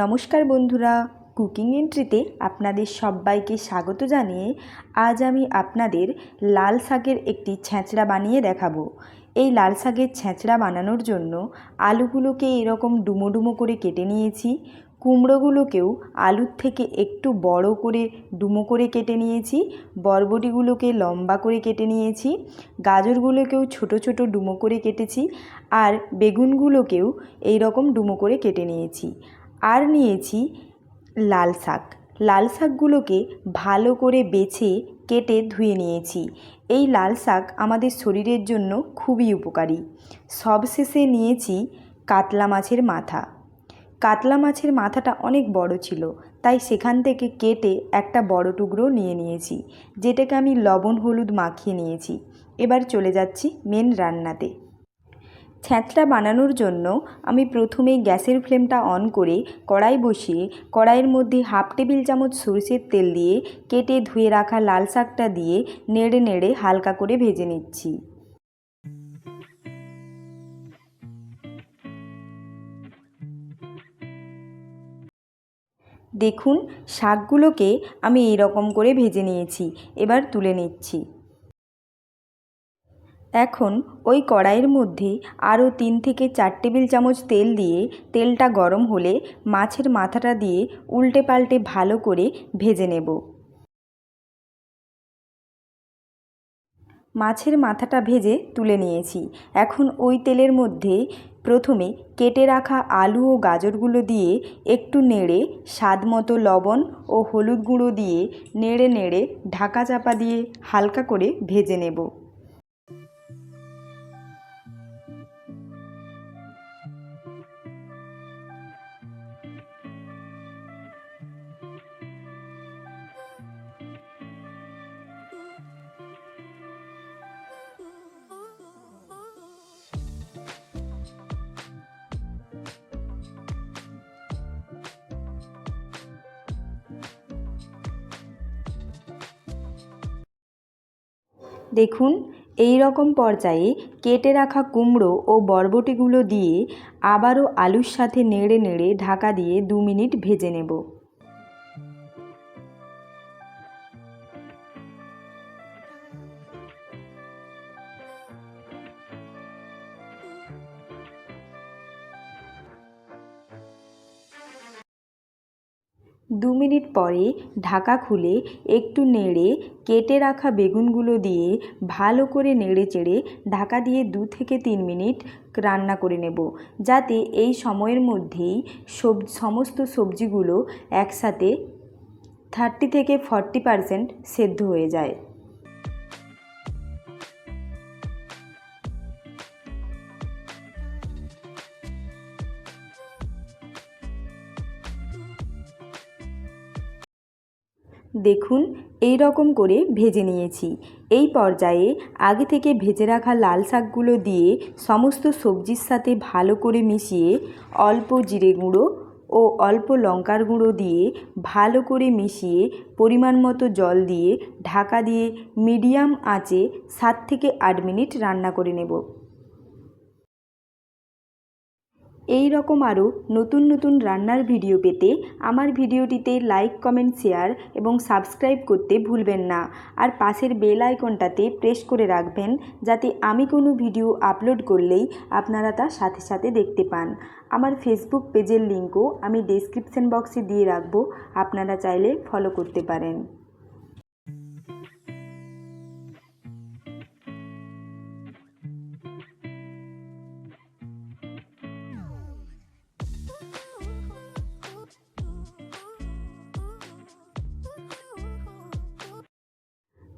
নমস্কার বন্ধুরা, কুকিং এন্ট্রিতে আপনাদের সবাইকে স্বাগত জানিয়ে আজ আমি আপনাদের লাল শাকের একটি ছ্যাঁচড়া বানিয়ে দেখাবো। এই লাল শাকের ছ্যাঁচড়া বানানোর জন্য আলুগুলোকে এরকম ডুমো ডুমো করে কেটে নিয়েছি। কুমড়োগুলোকেও আলুর থেকে একটু বড় করে ডুমো করে কেটে নিয়েছি। বরবটিগুলোকে লম্বা করে কেটে নিয়েছি। গাজরগুলোকেও ছোট ছোট ডুমো করে কেটেছি। আর বেগুনগুলোকেও এই রকম ডুমো করে কেটে নিয়েছি। আর নিয়েছি লাল শাক। লাল শাকগুলোকে ভালো করে বেছে কেটে ধুয়ে নিয়েছি। এই লাল শাক আমাদের শরীরের জন্য খুবই উপকারী। সবশেষে নিয়েছি কাতলা মাছের মাথা। কাতলা মাছের মাথাটা অনেক বড় ছিল, তাই সেখান থেকে কেটে একটা বড় টুকরো নিয়ে নিয়েছি, যেটাকে আমি লবণ হলুদ মাখিয়ে নিয়েছি। এবার চলে যাচ্ছি মেন রান্নাতে। ছ্যাঁচড়া বানানোর জন্য আমি প্রথমে গ্যাসের ফ্লেমটা অন করে কড়াই বসিয়ে কড়াইয়ের মধ্যে হাফ টেবিল চামচ সরষের তেল দিয়ে কেটে ধুয়ে রাখা লাল শাকটা দিয়ে নেড়ে নেড়ে হালকা করে ভেজে নিচ্ছি। দেখুন, শাকগুলোকে আমি এই রকম করে ভেজে নিয়েছি। এবার তুলে নিচ্ছি। এখন ওই কড়াইয়ের মধ্যে আরও তিন থেকে চার টেবিল চামচ তেল দিয়ে তেলটা গরম হলে মাছের মাথাটা দিয়ে উল্টে পাল্টে ভালো করে ভেজে নেব। মাছের মাথাটা ভেজে তুলে নিয়েছি। এখন ওই তেলের মধ্যে প্রথমে কেটে রাখা আলু ও গাজরগুলো দিয়ে একটু নেড়ে, স্বাদ মতো লবণ ও হলুদ গুঁড়ো দিয়ে নেড়ে নেড়ে ঢাকা চাপা দিয়ে হালকা করে ভেজে নেব। দেখুন, এই রকম পর্যায়ে কেটে রাখা কুমড়ো ও বরবটিগুলো দিয়ে আবারও আলুর সাথে নেড়ে নেড়ে ঢাকা দিয়ে দু মিনিট ভেজে নেব। দু মিনিট পরে ঢাকা খুলে একটু নেড়ে কেটে রাখা বেগুনগুলো দিয়ে ভালো করে নেড়ে চেড়ে ঢাকা দিয়ে দু থেকে তিন মিনিট রান্না করে নেব। যাতে এই সময়ের মধ্যেই সব, সমস্ত সবজিগুলো একসাথে থার্টি থেকে ফর্টি পারসেন্ট সেদ্ধ হয়ে যায়। দেখুন, এই রকম করে ভেজে নিয়েছি। এই পর্যায়ে আগে থেকে ভেজে রাখা লাল শাকগুলো দিয়ে সমস্ত সবজির সাথে ভালো করে মিশিয়ে অল্প জিরে গুঁড়ো ও অল্প লঙ্কার গুঁড়ো দিয়ে ভালো করে মিশিয়ে পরিমাণ মতো জল দিয়ে ঢাকা দিয়ে মিডিয়াম আঁচে সাত থেকে আট মিনিট রান্না করে নেব। এই রকম আরও নতুন নতুন রান্নার ভিডিও পেতে আমার ভিডিওটিতে লাইক, কমেন্ট, শেয়ার এবং সাবস্ক্রাইব করতে ভুলবেন না। আর পাশের বেল আইকনটাতে প্রেস করে রাখবেন যাতে আমি কোনো ভিডিও আপলোড করলেই আপনারা তা সাথে সাথে দেখতে পান। আমার ফেসবুক পেজের লিঙ্কও আমি ডেসক্রিপশন বক্সে দিয়ে রাখব, আপনারা চাইলে ফলো করতে পারেন।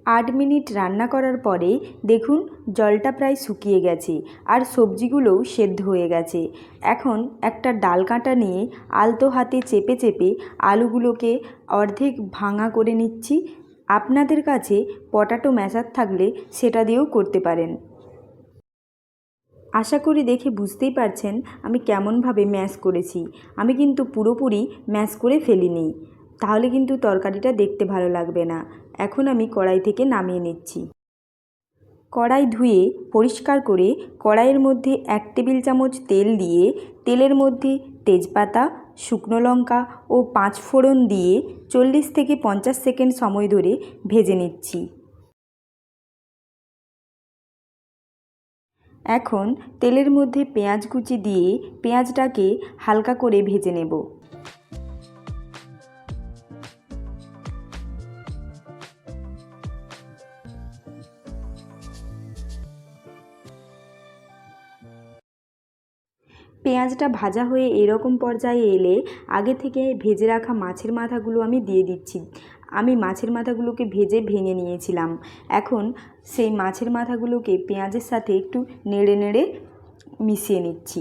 আট মিনিট রান্না করার পরে দেখুন জলটা প্রায় শুকিয়ে গেছে আর সবজিগুলোও সেদ্ধ হয়ে গেছে। এখন একটা ডাল কাঁটা নিয়ে আলতো হাতে চেপে চেপে আলুগুলোকে অর্ধেক ভাঙা করে নিচ্ছি। আপনাদের কাছে পটাটো ম্যাশার থাকলে সেটা দিয়েও করতে পারেন। আশা করি দেখে বুঝতেই পারছেন আমি কেমনভাবে ম্যাশ করেছি। আমি কিন্তু পুরোপুরি ম্যাশ করে ফেলিনি। তাহলে কিন্তু তরকারিটা দেখতে ভালো লাগবে না। এখন আমি কড়াই থেকে নামিয়ে নিচ্ছি। কড়াই ধুয়ে পরিষ্কার করে কড়াইয়ের মধ্যে এক টেবিল চামচ তেল দিয়ে তেলের মধ্যে তেজপাতা, শুকনো লঙ্কা ও পাঁচ ফোড়ন দিয়ে চল্লিশ থেকে পঞ্চাশ সেকেন্ড সময় ধরে ভেজে নিচ্ছি। এখন তেলের মধ্যে পেঁয়াজ কুচি দিয়ে পেঁয়াজটাকে হালকা করে ভেজে নেব। পেঁয়াজটা ভাজা হয়ে এরকম পর্যায়ে এলে আগে থেকে ভেজে রাখা মাছের মাথাগুলো আমি দিয়ে দিচ্ছি। আমি মাছের মাথাগুলোকে ভেজে ভেঙে নিয়েছিলাম। এখন সেই মাছের মাথাগুলোকে পেঁয়াজের সাথে একটু নেড়ে নেড়ে মিশিয়ে নিচ্ছি।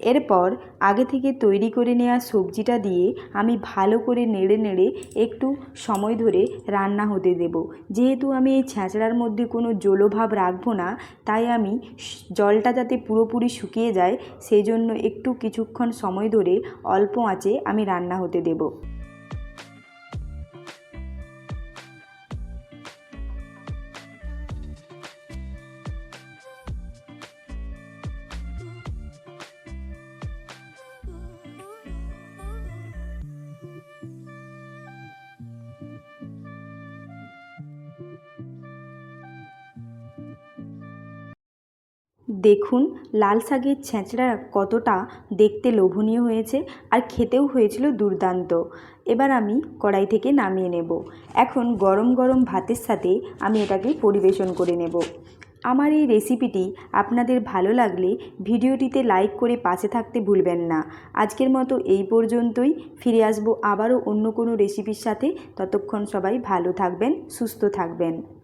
এরপর আগে থেকে তৈরি করে নেওয়া সবজিটা দিয়ে আমি ভালো করে নেড়ে নেড়ে একটু সময় ধরে রান্না হতে দেব। যেহেতু আমি এই ছ্যাঁচড়ার মধ্যে কোনো জলোভাব রাখব না, তাই আমি জলটা যাতে পুরোপুরি শুকিয়ে যায় সেই জন্য একটু কিছুক্ষণ সময় ধরে অল্প আঁচে আমি রান্না হতে দেবো। দেখুন, লাল শাকের ছেঁচড়া কতটা দেখতে লোভনীয় হয়েছে আর খেতেও হয়েছিল দুর্দান্ত। এবার আমি কড়াই থেকে নামিয়ে নেব। এখন গরম গরম ভাতের সাথে আমি এটাকে পরিবেশন করে নেব। আমার এই রেসিপিটি আপনাদের ভালো লাগলে ভিডিওটিতে লাইক করে পাশে থাকতে ভুলবেন না। আজকের মতো এই পর্যন্তই। ফিরে আসব আবারও অন্য কোনো রেসিপির সাথে। ততক্ষণ সবাই ভালো থাকবেন, সুস্থ থাকবেন।